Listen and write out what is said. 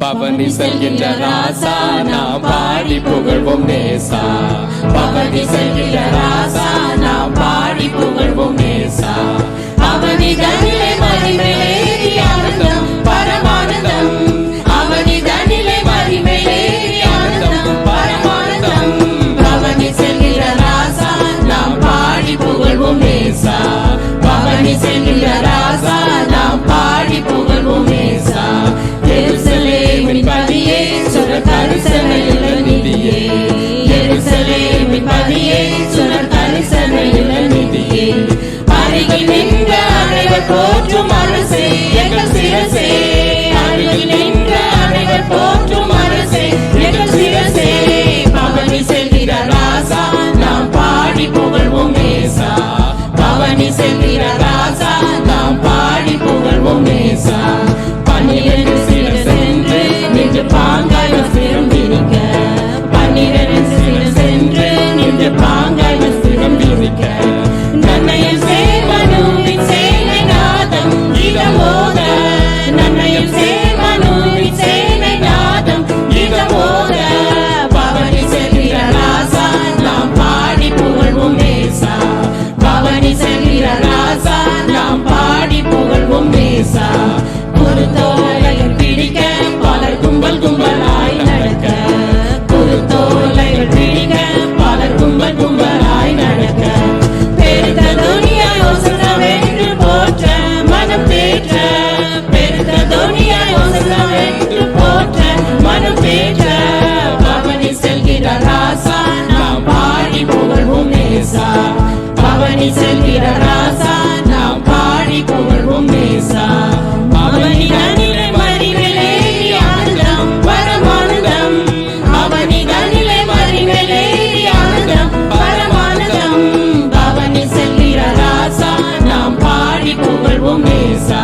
பவனி செல்கின்ற ராசா நாம் பாடி புகழ்வோம் நேசா. பவனி செல்கின்ற ராசா அனைவர் போற்றும் அரசே எங்கள் சிரசே. அருகில் நின்ற அனைவர் செல்கிற ராசா நாம் பாடி புகழ்வோம் நேசா பவனி செல்கிற Isa. பழனி செல்கிற ராசா நாம் பாடி புகழ்வும் நேசா அவனிடனிலே மறிகளே ஆனந்தம் பரமானந்தம் அவனிடனிலே மறிகளே ஆனந்தம் பரமானந்தம் பவனி செல்கிற ராசா நாம் பாடி புகழ்வும் நேசா